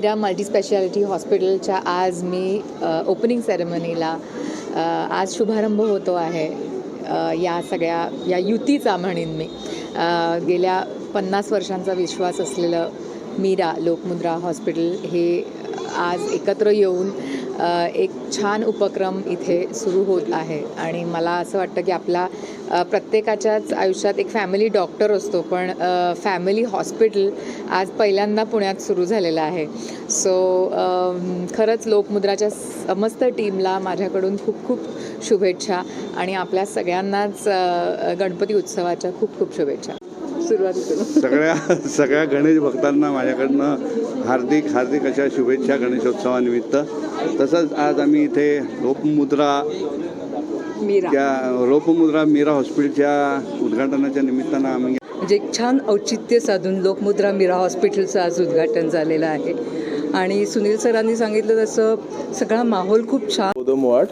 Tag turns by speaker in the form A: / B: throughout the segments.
A: Mira multispeciality हॉस्पिटलच्या आज मी opening सेरेमनीला आज शुभारंभ होतो आहे या सगळ्या या युतीचा म्हणेन मी. गेल्या पन्नास वर्षांचा विश्वास असलेलं मीरा लोकमुद्रा हॉस्पिटल हे आज एकत्र येऊन एक छान उपक्रम इथे सुरू होत आहे. आणि मला असं वाटतं की आपला प्रत्येकाच्याच आयुष्यात एक फॅमिली डॉक्टर असतो पण फॅमिली हॉस्पिटल आज पहिल्यांदा पुण्यात सुरू झालेलं आहे. सो खरंच लोकमुद्राच्या समस्त टीमला माझ्याकडून खूप खूप शुभेच्छा आणि आपल्या सगळ्यांनाच गणपती उत्सवाच्या खूप खूप शुभेच्छा. सुरुवात करू.
B: सगळ्या सगळ्या गणेश भक्तांना माझ्याकडनं हार्दिक हार्दिक अशा शुभेच्छा गणेशोत्सवानिमित्त. तसंच आज आम्ही इथे लोकमुद्रा
A: मीरा.
B: त्या लोकमुद्रा मीरा हॉस्पिटलच्या उद्घाटनाच्या निमित्तानं आम्ही
C: म्हणजे एक छान औचित्य साधून लोकमुद्रा मीरा हॉस्पिटलचं आज उद्घाटन झालेलं आहे. आणि सुनील सरांनी सांगितलं तसं सगळा माहोल खूप छान.
D: गोदम वाड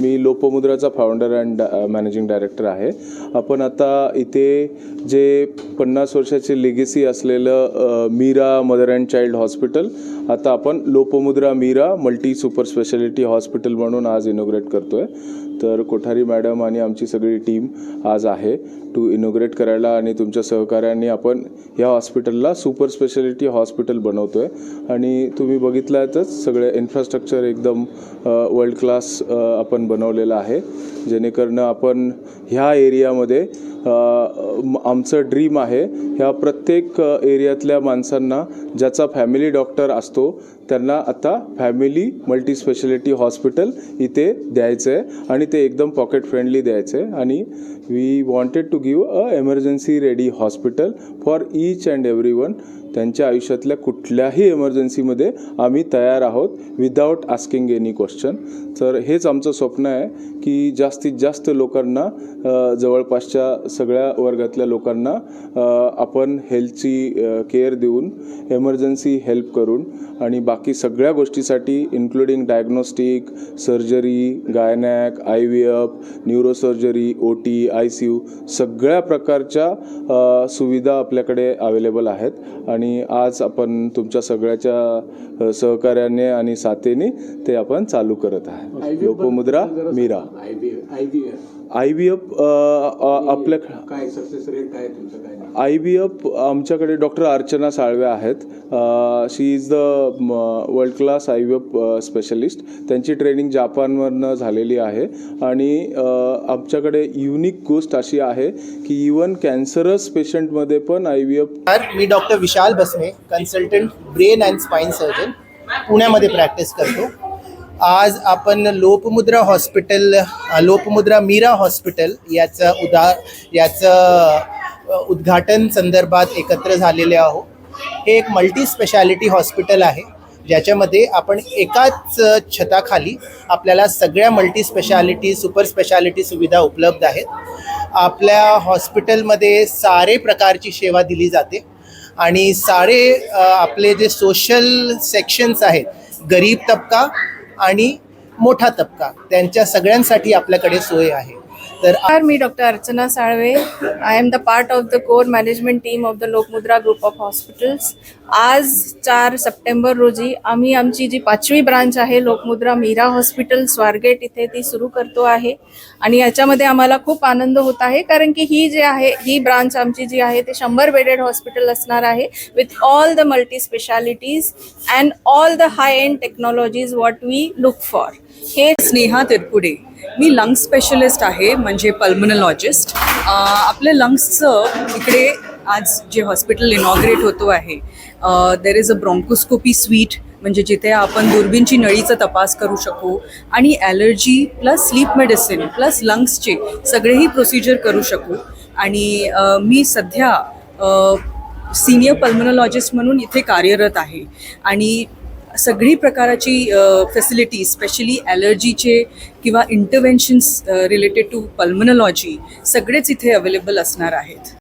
D: मी लोपमुद्राचा फाउंडर अँड मॅनेजिंग डायरेक्टर आहे. आपण आता इथे जे पन्नास वर्षाचे लेगेसी असलेलं Meera mother and child hospital आता आपण Lopmudra Meera multi super speciality hospital म्हणून आज इनोग्रेट करतो आहे तर कोठारी मॅडम आणि आमची सगळी टीम आज आहे टू इनोग्रेट करायला आणि तुमच्या सहकार्याने आपण या हॉस्पिटलला सुपर स्पेशालिटी हॉस्पिटल बनवतो आहे आणि तुम्ही बघितलातच सगळे इन्फ्रास्ट्रक्चर एकदम वर्ल्ड क्लास आपण बनवलेलं आहे. जेणेकरून आपण ह्या एरियामध्ये आमचं ड्रीम आहे ह्या प्रत्येक एरियातल्या माणसांना ज्याचा फॅमिली डॉक्टर असतो त्यांना आता फॅमिली मल्टी स्पेशालिटी हॉस्पिटल इथे द्यायचं आहे आणि ते एकदम पॉकेट फ्रेंडली द्यायचं आहे आणि we wanted to give a emergency ready hospital for each and every one त्यांच्या आयुष्यातल्या कुठल्याही एमर्जन्सीमध्ये आम्ही तयार आहोत विदाऊट आस्किंग एनी क्वेश्चन तर हेच आमचं स्वप्न आहे की जास्तीत जास्त लोकांना जवळपासच्या सगळ्या वर्गातल्या लोकांना आपण हेल्थची केअर देऊन एमर्जन्सी हेल्प करून आणि बाकी सगळ्या गोष्टीसाठी including diagnostic surgery gynaec I V F neurosurgery O T I C U सगळ्या प्रकारच्या सुविधा आपल्याकडे अवेलेबल आहेत. आणि आज आपण तुमच्या सगळ्याच्या सहकार्याने आणि साथेने ते आपण चालू करत आहे. Lokmudra Meera. I V F आपल्या
E: काय सक्सेस रेट काय तुमचं काय
D: आय बी एफ आमच्याकडे डॉक्टर अर्चना साळवे आहेत. She is the world class I V F specialist त्यांची ट्रेनिंग जापानवरनं झालेली आहे. आणि आमच्याकडे युनिक गोष्ट अशी आहे की इवन कॅन्सरस पेशंटमध्ये पण I V F
F: me doctor Vishal Basne consultant brain and spine surgeon पुण्यामध्ये प्रॅक्टिस करतो. आज आपण लोपमुद्रा हॉस्पिटल लोपमुद्रा मीरा हॉस्पिटल याचं उदा याचं उद्घाटन संदर्भात एकत्र झालेले आहोत. हे एक मल्टी स्पेशालिटी हॉस्पिटल आहे. ज्याच्यामध्ये आपण एकाच छताखाली आपल्याला सगळ्या मल्टी स्पेशालिटी सुपर स्पेशालिटी सुविधा उपलब्ध आहेत. आपल्या हॉस्पिटलमध्ये सारे प्रकारची सेवा दिली जाते. आणि सारे आपले जे सोशल सेक्शन्स आहेत गरीब तबका आणि मोठा तबका. त्यांच्या सगळ्यांसाठी आपल्याकडे सोय आहे. तर
G: मी doctor Archana Salve. I am the part of the core management team of the Lokmudra group of hospitals आज चार सप्टेंबर रोजी आम्ही आमची जी पाचवी ब्रांच आहे लोकमुद्रा मीरा हॉस्पिटल स्वारगेट इथे ती सुरू करतो आहे. आणि याच्यामध्ये आम्हाला खूप आनंद होत आहे कारण की ही जी आहे ही ब्रांच आमची जी आहे ते शंभर बेडेड हॉस्पिटल असणार आहे with all the multi specialities and all the high end technologies what we look for हे
C: स्नेहा तिरपुडे. मी लंग्स स्पेशलिस्ट आहे म्हणजे पल्मनॉलॉजिस्ट आपल्या लंग्सचं इकडे आज जे हॉस्पिटल इनॉग्रेट होतो आहे there is a bronchoscopy suite म्हणजे जिथे आपण दुर्बीनची नळीचा तपास करू शकू आणि allergy plus sleep medicine plus लंग्सचे सगळेही प्रोसिजर करू शकू. आणि मी सध्या सिनियर पल्मनॉलॉजिस्ट म्हणून इथे कार्यरत आहे. आणि सगळी प्रकाराची फॅसिलिटी स्पेशली ॲलर्जीचे किंवा इंटरव्हेन्शन्स रिलेटेड टू पल्मनॉलॉजी सगळेच इथे अवेलेबल असणार आहेत.